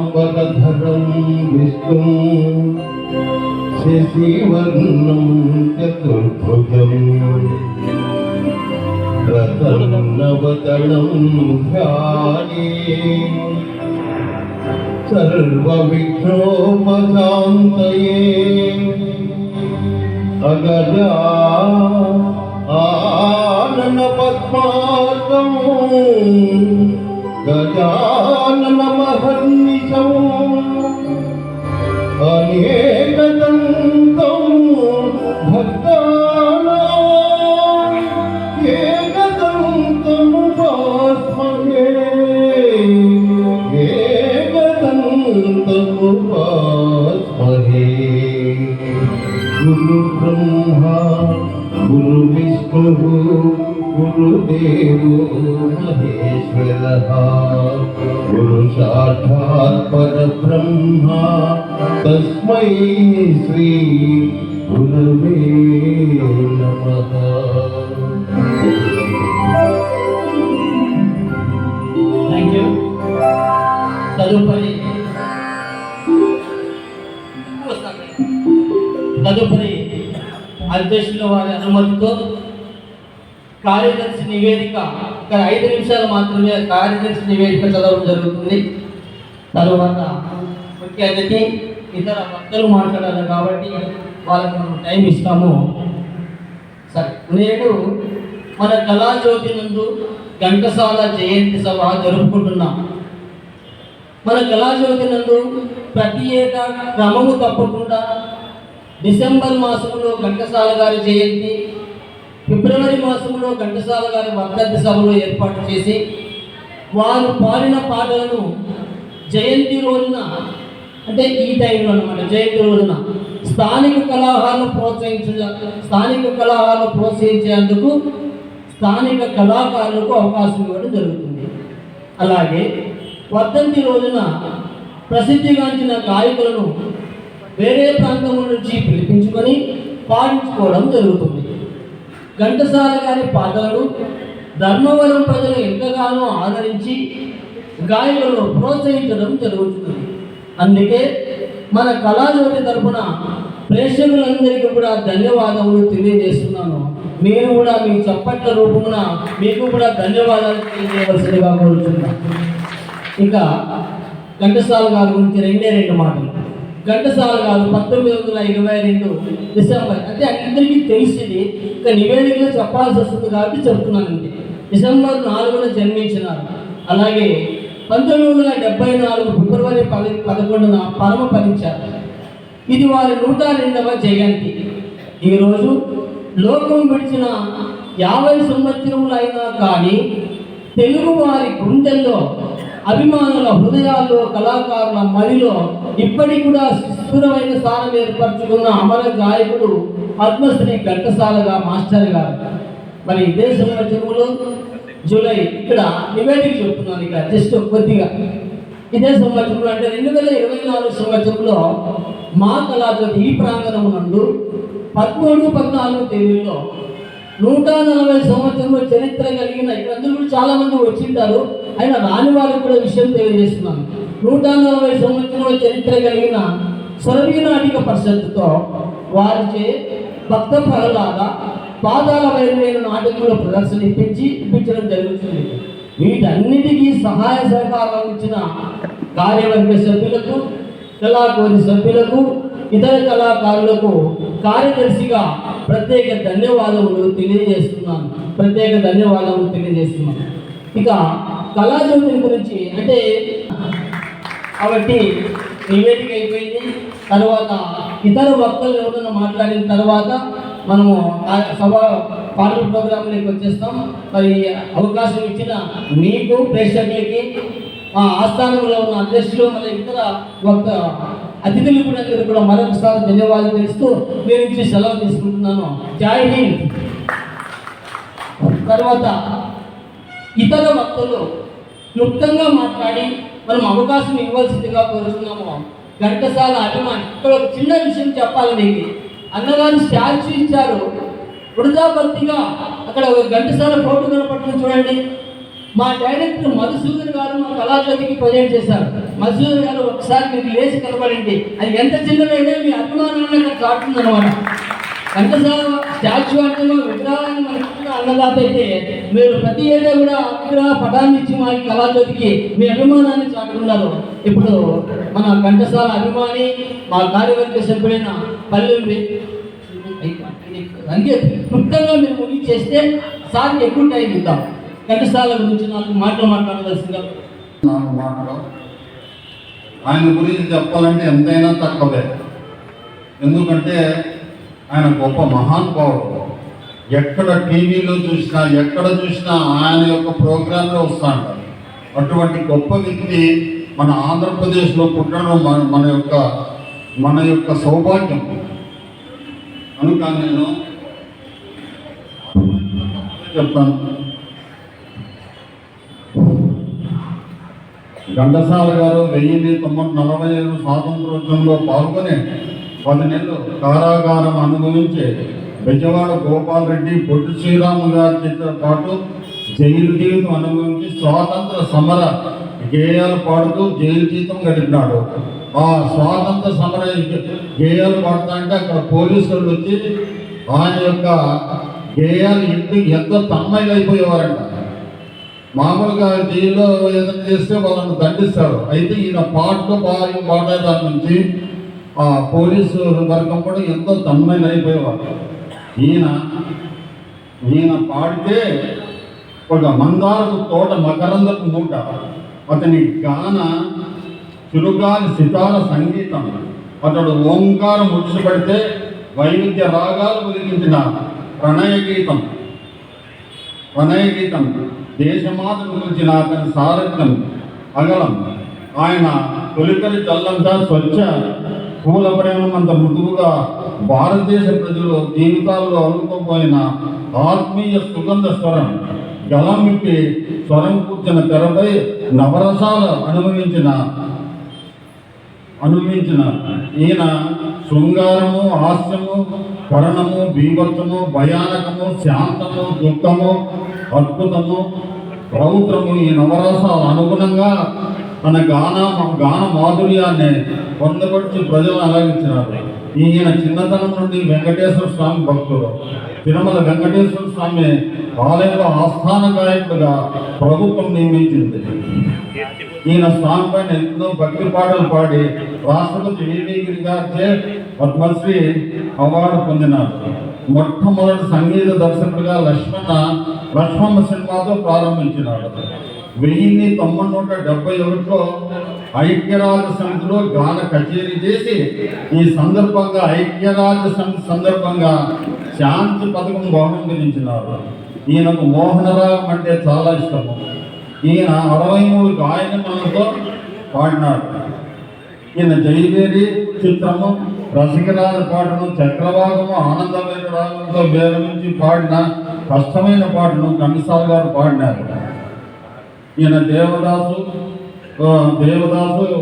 शुक्लाम्बरधरं विष्णुं शशिवर्णं चतुर्भुजम् प्रसन्नवदनं ध्याये सर्वविघ्नोपशान्तये अगजा आननपद्मार्गम् गजाननमहर्निशम् अनेकदन्तं అధ్యక్షుల వారి అనుమతితో కార్యదర్శి నివేదిక ఒక ఐదు నిమిషాలు మాత్రమే కార్యదర్శి నివేదిక చదవడం జరుగుతుంది. తర్వాత ముఖ్య అతిథి ఇతర భక్తులు మాట్లాడాలి కాబట్టి వాళ్ళకి మనం టైం ఇస్తాము. సరే నేడు మన కళాజ్యోతి నందు ఘంటసాల జయంతి సభ జరుపుకుంటున్నాం. మన కళాజ్యోతి నందు ప్రతి ఏటా క్రమము తప్పకుండా డిసెంబర్ మాసంలో ఘంటసాల గారి జయంతి ఫిబ్రవరి మాసంలో ఘంటసాల గారి వర్ధంతి సభలో ఏర్పాటు చేసి వారు పాడిన పాటలను జయంతి రోజున అంటే ఈ టైంలో అనమాట జయంతి రోజున స్థానిక కళాకారులను ప్రోత్సహించ స్థానిక కళాకారులను ప్రోత్సహించేందుకు స్థానిక కళాకారులకు అవకాశం ఇవ్వడం జరుగుతుంది. అలాగే వర్ధంతి రోజున ప్రసిద్ధిగాంచిన గాయకులను వేరే ప్రాంతం నుంచి పిలిపించుకొని పాడించుకోవడం జరుగుతుంది. ఘంటసాల గారి పాటలను ధర్మవరం ప్రజలు ఎంతగానో ఆదరించి గాయకులను ప్రోత్సహించడం జరుగుతుంది. అందుకే మన కళాజ్యోతి తరపున ప్రేక్షకులందరికీ కూడా ధన్యవాదములు తెలియజేస్తున్నాను. నేను కూడా మీ చప్పట్ల రూపమున మీకు కూడా ధన్యవాదాలు తెలియజేయవలసిందిగా కోరుతున్నాను ఇంకా ఘంటసాల గారి గురించి రెండే రెండు మాటలు. ఘంటసాల గారు పంతొమ్మిది వందల ఇరవై రెండు డిసెంబర్. అంటే అందరికీ తెలిసింది ఇక నివేదికలో చెప్పాల్సి వస్తుంది కాబట్టి చెప్తున్నానండి. డిసెంబర్ నాలుగున జన్మించినారు. అలాగే పంతొమ్మిది వందల డెబ్బై నాలుగు ఫిబ్రవరి పది పదకొండున పరమ పరించారు. ఇది వారి నూట రెండవ జయంతి. ఈరోజు లోకం విడిచిన యాభై సంవత్సరములు అయినా కానీ తెలుగు వారి గుండెల్లో అభిమానుల హృదయాల్లో కళాకారుల మదిలో ఇప్పటికి కూడా సుస్థిరమైన స్థానం ఏర్పరచుకున్న అమర గాయకుడు పద్మశ్రీ ఘంటసాలగా మాస్టర్ గారు. మరి ఇదే చెరువులో జూలై ఇక్కడ నివేదిక చెప్తున్నాను ఇక జస్ట్ కొద్దిగా. ఇదే సంవత్సరంలో అంటే రెండు వేల ఇరవై నాలుగు సంవత్సరంలో మా కళాజ్యోతి ఈ ప్రాంగణం నుండి పదమూడు పద్నాలుగు తేదీలో నూట నలభై సంవత్సరంలో చరిత్ర కలిగిన ఇక్కడ కూడా చాలా మంది వచ్చింటారు. అయినా రాని వారికి కూడా విషయం తెలియజేస్తున్నాను నూట నలభై సంవత్సరంలో చరిత్ర కలిగిన సర్వీనాటిక నాటిక పరిషత్తుతో వారిచే భక్త ప్రహ్లాద పాదాల వైరమైన నాటకంలో ప్రదర్శన ఇప్పించి ఇప్పించడం జరుగుతుంది. వీటన్నిటికీ సహాయ సహకారం ఇచ్చిన కార్యవర్గ సభ్యులకు కళాకోరి సభ్యులకు ఇతర కళాకారులకు కార్యదర్శిగా ప్రత్యేక ధన్యవాదములు తెలియజేస్తున్నాను. ప్రత్యేక ధన్యవాదములు తెలియజేస్తున్నాను. ఇక కళాజ్యోతి గురించి అంటే కాబట్టి నివేదిక అయిపోయింది. తర్వాత ఇతర వక్తలు ఎవరైనా మాట్లాడిన తర్వాత మనము ఆ సభ పాటల ప్రోగ్రాంలోకి వచ్చేస్తాం. మరి అవకాశం ఇచ్చిన మీకు ప్రేక్షకులకి ఆ ఆస్థానంలో ఉన్న అధ్యక్షులు మరి ఇతర వక్త అతిథులు కూడా కూడా మరొకసారి ధన్యవాదాలు తెలుస్తూ నేను ఇచ్చి సెలవు తీసుకుంటున్నాను. జై హింద్. తర్వాత ఇతర వక్తలు క్లుప్తంగా మాట్లాడి మనం అవకాశం ఇవ్వాల్సిందిగా కోరుతున్నాము. ఘంటసాల అభిమాని. ఇక్కడ ఒక చిన్న విషయం చెప్పాలి నీకు అన్నగారు స్టాచ్యూ ఇచ్చారు. వృధాభక్తిగా అక్కడ ఒక ఘంటసాల ఫోటో కనపడుతుంది చూడండి. మా డైరెక్టర్ మధుసూదన్ గారు మా కళాజ్యోతికి ప్రజెంట్ చేశారు. మధుసూదన్ గారు ఒకసారి మీకు లేచి కనబడండి అది ఎంత చిన్నదైనా మీ అభిమానాన్ని నాకు దాటుంది అనమాట ఘంటసాల స్టాచ్యూ అంటే విగ్రహాన్ని మనకి అన్నదాత అయితే మీరు ప్రతి ఏటా కూడా విగ్రహ పటాన్ని ఇచ్చి మా కళాజ్యోతికి మీ అభిమానాన్ని చాటుకున్నారు. ఇప్పుడు మన ఘంటసాల అభిమాని మా కార్యవర్గ సభ్యుడైన పల్లె అందుకే క్లుప్తంగా మీరు ముగించేస్తే సార్కి ఎక్కువ టైం ఇద్దాం. ఘంటసాల గురించి నాకు మాటలు మాట్లాడవలసిందిగా నాలుగు మాటలు. ఆయన గురించి చెప్పాలంటే ఎంతైనా తక్కువే. ఎందుకంటే ఆయన గొప్ప మహానుభావుడు ఎక్కడ టీవీలో చూసినా ఎక్కడ చూసినా ఆయన యొక్క ప్రోగ్రాంలో వస్తూ ఉంటారు అటువంటి గొప్ప వ్యక్తి మన ఆంధ్రప్రదేశ్లో పుట్టడం మన మన యొక్క మన యొక్క సౌభాగ్యం. కనుక నేను చెప్తాను. ఘంటసాల గారు వెయ్యి తొమ్మిది నలభై ఏడు స్వాతంత్రోద్యమంలో పాల్గొని పది నెలలు కారాగారం అనుభవించి బెజవాడ గోపాల్ రెడ్డి పొట్టి శ్రీరాము గారితో పాటు జైలు జీవితం అనుభవించి స్వాతంత్ర సమర గేయాలు పాడుతూ జైలు జీవితం గడిపినాడు. ఆ స్వాతంత్ర సమర గేయాలు పాడుతా అంటే అక్కడ పోలీసులు వచ్చి ఆయన యొక్క గేయాలు ఇంటికి ఎంతో తన్మయులైపోయేవారంట. మామూలుగా జైల్లో ఏదైనా చేస్తే వాళ్ళని దండిస్తారు. అయితే ఈయన పాటలు బాగా పాడేదాని నుంచి ఆ పోలీసు వర్గం కూడా ఎంతో తన్మయం అయిపోయేవారు ఈయన ఈయన పాడితే ఒక మందారు తోట మకరందపు మూట. అతని గాన చురుగాలి సితార సంగీతం. అతడు ఓంకారం ముడిచిపెడితే వైవిధ్య రాగాలు వెలిగించిన ప్రణయ గీతం ప్రణయ దేశమాతను దేశమాత గురించిన అతని సారథ్యం అగలం ఆయన తొలికరి చల్లంతా స్వచ్ఛ. పూల ప్రేమంత అంత మృదువుగా భారతదేశ ప్రజలు జీవితాల్లో అనుకోపోయిన ఆత్మీయ సుగంధ స్వరం. గలమిప్పి స్వరం కూర్చిన తెరపై నవరసాలు అనుభవించిన అనుభవించిన. ఈయన శృంగారము హాస్యము కరణము బీభత్సము భయానకము శాంతము దుఃఖము అద్భుతము రౌద్రము ఈ నవరసాలు అనుగుణంగా తన గాన గాన మాధుర్యాన్ని పొందపరిచి ప్రజలు అలగించినారు ఈయన చిన్నతనం నుండి వెంకటేశ్వర స్వామి భక్తుడు. తిరుమల వెంకటేశ్వర స్వామి ఆలయంలో ఆస్థాన గాయకుడుగా ప్రభుత్వం నియమించింది. ఈయన స్వామి పైన ఎన్నో భక్తి పాటలు పాడి రాష్ట్రపతి వివేగిరి గారిచే పద్మశ్రీ అవార్డు పొందినారు. మొట్టమొదటి సంగీత దర్శకుడిగా లక్ష్మణ లక్ష్మణ సినిమాతో ప్రారంభించినాడు. వెయ్యిన్ని తొమ్మిది నూట డెబ్బై ఒకటిలో ఐక్యరాజ్య సమితిలో గాన కచేరీ చేసి ఈ సందర్భంగా ఐక్యరాజ్య సమితి సందర్భంగా శాంతి పథకం బహుమతించినారు ఈయనకు మోహనరాగం అంటే చాలా ఇష్టము ఈయన అరవై మూడు గాయనములతో పాడినాడు. ఈయన జైవేరి చిత్రము రసికరాజ పాటను చక్రవాగము ఆనందమైన రాగంతో బేరమించి పాడిన కష్టమైన పాటను కమిసాల్ గారు పాడినారు. ఈయన దేవదాసు దేవదాసు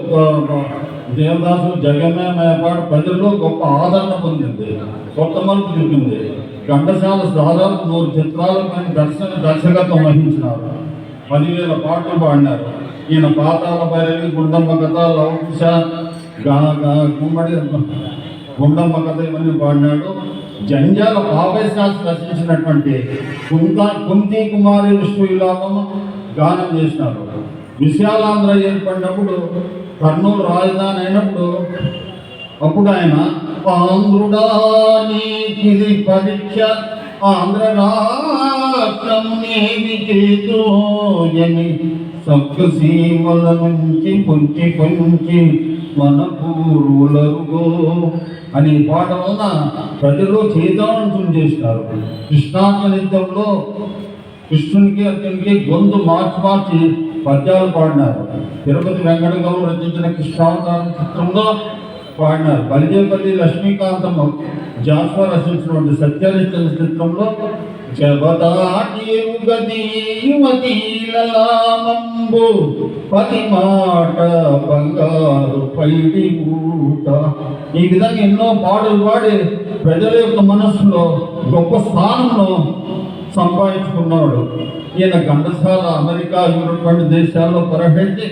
దేవదాసు జగమే పాట ప్రజల్లో గొప్ప ఆదరణ పొందింది. కొత్త మలుపు చెప్పింది ఘంటశాల దాదాపు నూరు చిత్రాలు పైన దర్శన దర్శకత్వం వహించినారు. పదివేల పాటలు పాడినారు. ఈయన పాతాల భైరవి గుండమ్మ కథ లౌకుశ గా- గుమ్మడి గుండమ్మ కథ ఇవన్నీ పాడినాడు జంజాల బాబాయ్ రచించినటువంటి కుంత కుంతి కుమారి విష్ణు విలాపం గానం చేసినారు. విశాలాంధ్ర ఏర్పడినప్పుడు కర్నూలు రాజధాని అయినప్పుడు అప్పుడు ఆయన ఆంధ్రుడా నీకిది పరీక్ష ఆంధ్ర రాష్ట్రం చేతోయని సొక్క సీమల నుంచి పొంచి పొంచి మన పూర్వులరుగో అని పాట వలన ప్రజలు చేతాంతం చేసినారు కృష్ణాత్మనిత్యంలో కృష్ణునికి అర్జునికి గొంతు మార్చి మార్చి పద్యాలు పాడినారు. తిరుపతి వెంకట గౌరు రచించిన కృష్ణావతారం చిత్రంలో పాడినారు. బలిజేపల్లి లక్ష్మీకాంతమ్మ జాస్వా రచించినటువంటి సత్యనిత్య చిత్రంలో జగదాటియుగదీయువతీలలామంబు పది మాట బంగారు పైడి ఊట ఈ విధంగా ఎన్నో పాటలు పాడి ప్రజల యొక్క మనస్సులో గొప్ప స్థానంలో సంపాదించుకున్నాడు. ఈయన ఘంటసాల అమెరికా యూరోప్ వంటి దేశాల్లో పర్యటించి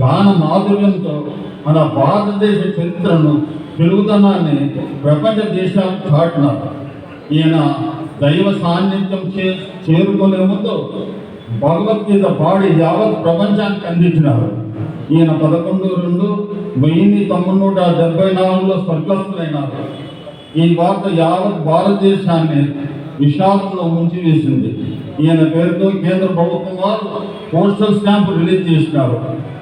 గాన మాధుర్యంతో మన భారతదేశ చరిత్రను తెలుగుతనాన్ని ప్రపంచ దేశాలకు చాటినారు ఈయన దైవ సాన్నిధ్యం చే చేరుకునే ముందు భగవద్గీత పాడి యావత్ ప్రపంచానికి అందించినారు. ఈయన పదకొండు రెండు వెయ్యి తొమ్మిది నూట డెబ్బై నాలుగులో స్వర్గస్థులైనారు. ఈ వార్త యావత్ భారతదేశాన్ని విషాదంలో ముంచివేసింది. ఈయన పేరుతో కేంద్ర ప్రభుత్వం వారు పోస్టల్ స్టాంప్ రిలీజ్ చేసినారు.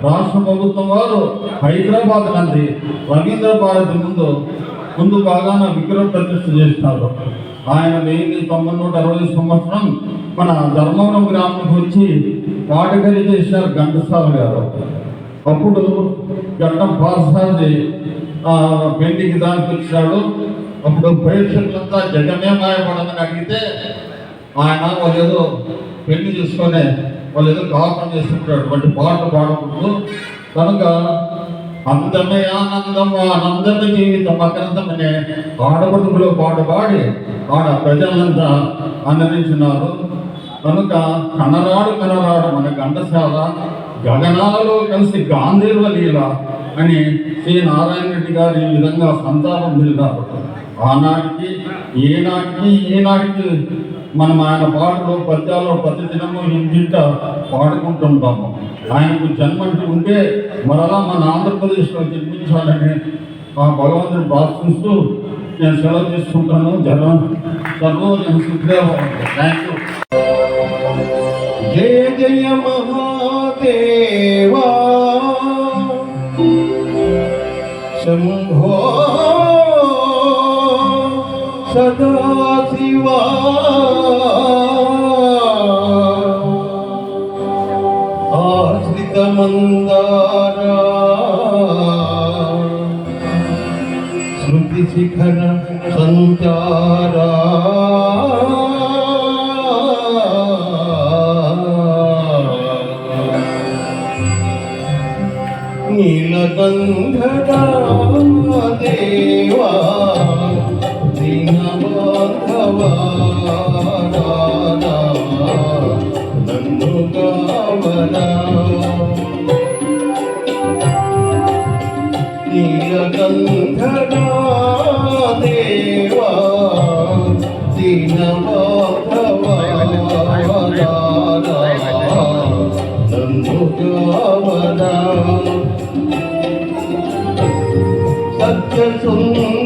రాష్ట్ర ప్రభుత్వం వారు హైదరాబాద్ నంది రవీంద్ర భారతి ముందు ముందు బాగాన విగ్రహ ప్రతిష్ఠ చేసినారు. ఆయన వెయ్యి తొమ్మిది నూట అరవై సంవత్సరం మన ధర్మవరం గ్రామంకి వచ్చి వాటకరి చేశారు ఘంటసాల గారు. అప్పుడు గడ్డం పాసాది పెళ్ళికి దానికి వచ్చాడు అప్పుడు ప్రేక్షకులంతా జగమే మాయపడమని అడిగితే ఆయన వాళ్ళు ఏదో పెళ్ళి చేసుకొని వాళ్ళు ఏదో కాపురం చేసుకుంటాడు వాటి పాట పాడుకుంటూ కనుక అందమే ఆనందం ఆనందమే జీవితం అగ్రంథమనే ఆడబడుకులో పాటు పాడి ఆడ ప్రజలంతా ఆనందించినారు కనుక కనరాడు కనరాడు మన ఘంటసాల గగనాలలో కలిసి గాంధీర్వ లీల అని శ్రీ నారాయణ రెడ్డి గారు ఈ విధంగా సంతాపం తెలిపారు ఆనాటికి ఏనాటికి ఈనాటికి మనం ఆయన పాటలు పద్యాలు ప్రతి దినము ఇంటింట పాడుకుంటుంటాము ఆయనకు జన్మంటూ ఉంటే మరలా మన ఆంధ్రప్రదేశ్లో జన్మించాలని ఆ భగవంతుని ప్రార్థిస్తూ నేను సెలవు తీసుకుంటాను. జనం సర్వం నేను థ్యాంక్ యూ జయ జయ మహాదేవా. శంభో సదా మందారా శృతి శిఖర సంచారా నీలగంధరా சொன்ன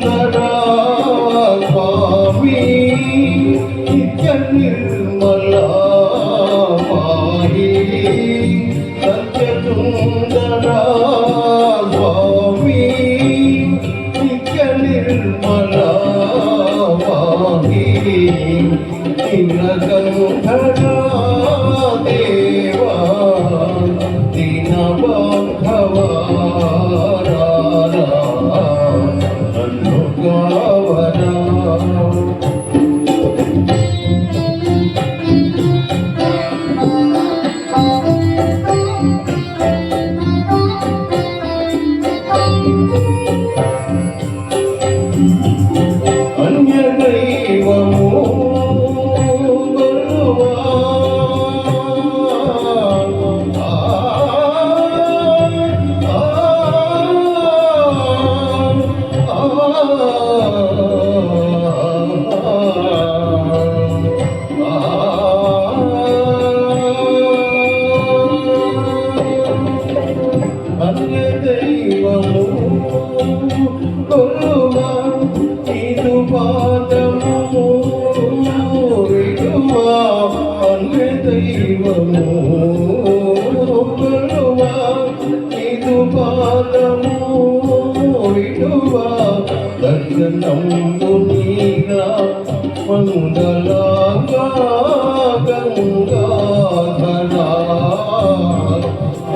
గంగాధరా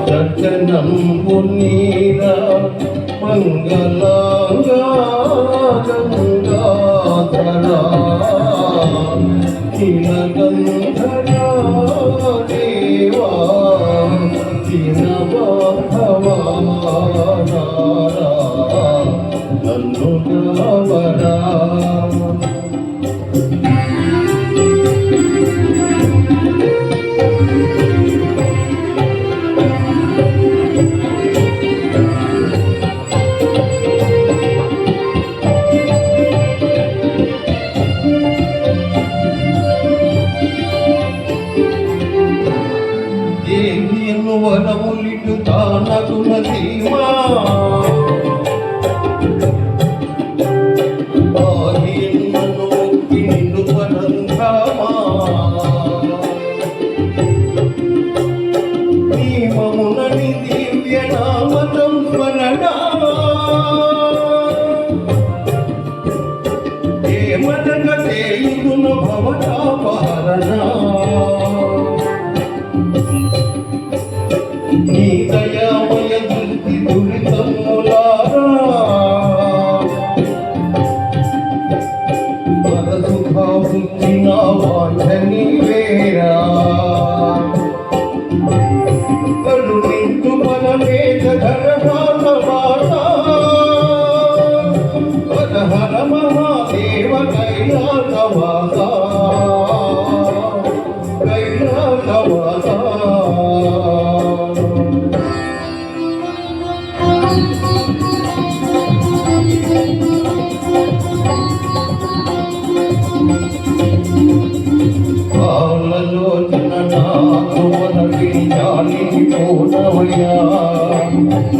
దర్శనం పునీరా మంగళంగా గంగాధరా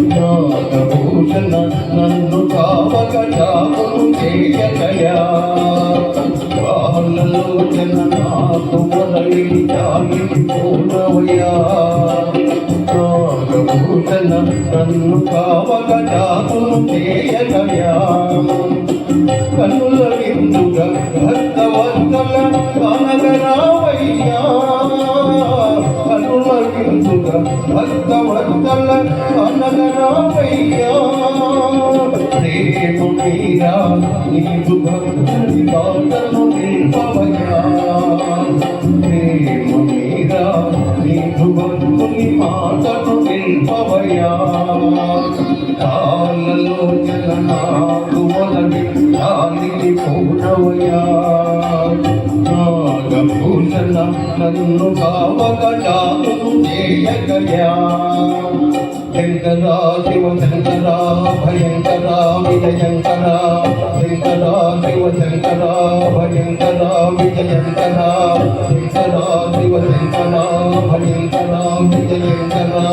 నాగభూషణ నన్ను కావక చాపును చేయకయా బాలలోచన నాకు ఆలోచన నాకు మొదటి దానికి పూర్ణవయా నాగభూషణ నన్ను కావకటాలు చేయగయా శంకరా శివ శంకరా భయంకరా విజయంకరా శంకరా శివ శంకరా భయంకరా విజయంకరా శంకరా శివ శంకరా భయంకరా విజయంకరా